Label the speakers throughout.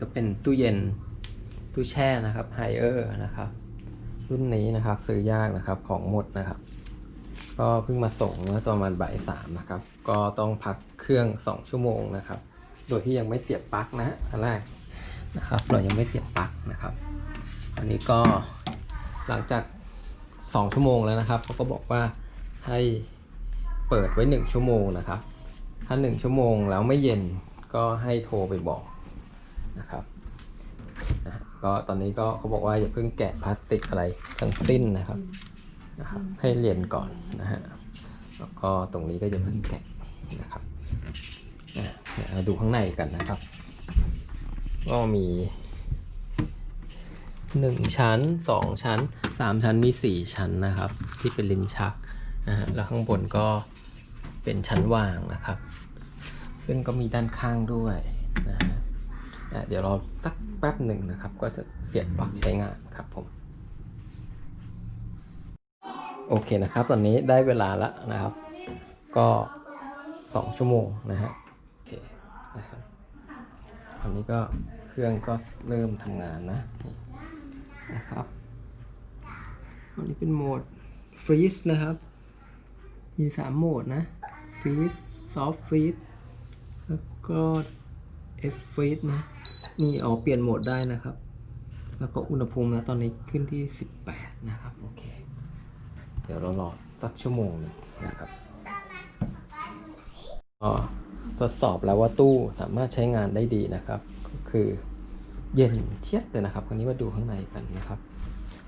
Speaker 1: ก็เป็นตู้เย็นตู้แช่นะครับไฮเออร์นะครับ รุ่นนี้นะครับซื้อยากนะครับของหมดนะครับ ก็เพิ่งมาส่งเมื่อประมาณบ่ายสามนะครับ ก็ต้องพักเครื่อง2ชั่วโมงนะครับ โดยที่ยังไม่เสียบปลั๊กนะฮะอันแรกนะครับเรายังไม่เสียบปลั๊กนะครับ อันนี้ก็หลังจาก2ชั่วโมงแล้วนะครับเขาก็บอกว่าให้เปิดไว้1ชั่วโมงนะครับ ถ้า1ชั่วโมงแล้วไม่เย็นก็ให้โทรไปบอก นะครับก็ตอนนี้ก็เขาบอกว่าอย่าเพิ่งแกะพลาสติกอะไรทั้งสิ้นนะครับนะครับให้เรียนก่อนนะฮะแล้วก็ตรงนี้ก็จะเพิ่งแกะนะครับเดี๋ยวเราดูข้างในกันนะครับ ก็มีหนึ่งชั้นสองชั้นสามชั้นมีสี่ชั้นนะครับ ที่เป็นลิ้นชักนะฮะแล้วข้างบนก็เป็นชั้นวางนะครับ ซึ่งก็มีด้านข้างด้วย เดี๋ยวรอสักแป๊บหนึ่งนะครับ ก็จะเสียบปลั๊กใช้งานครับผม โอเคนะครับ ตอนนี้ได้เวลาแล้วนะครับ ก็สองชั่วโมงนะฮะโอเคนะครับตอนนี้ก็เครื่องก็เริ่มทำงานนะนี่นะครับอันนี้เป็นโหมดฟรีซนะครับ มีสามโหมดนะฟรีซซอฟต์ฟรีซแล้วก็เอฟฟรีซนะ นี่อ๋อเปลี่ยนโหมดได้นะครับ แล้วก็อุณหภูมินะตอนนี้ขึ้นที่ 18 นะครับ โอเค เดี๋ยวเรารอสักชั่วโมงหนึงนะครับก็ทดสอบแล้วว่าตู้สามารถใช้งานได้ดีนะครับ ก็คือเย็นเชียบเลยนะครับ คราวนี้มาดูข้างในกันนะครับ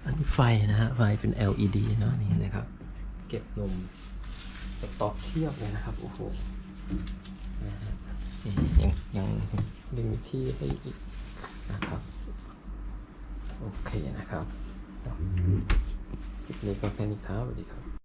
Speaker 1: อันนี้ไฟนะฮะ ไฟเป็น LED เนาะนี่นะครับ เก็บนมสต็อกเทียบเลยนะครับ โอ้โหนะฮะนี่ยังยังยังมี ที่ให้อีกนะครับ โอเคนะครับคลิปนี้ก็แค่นี้ครับสวัสดีครับ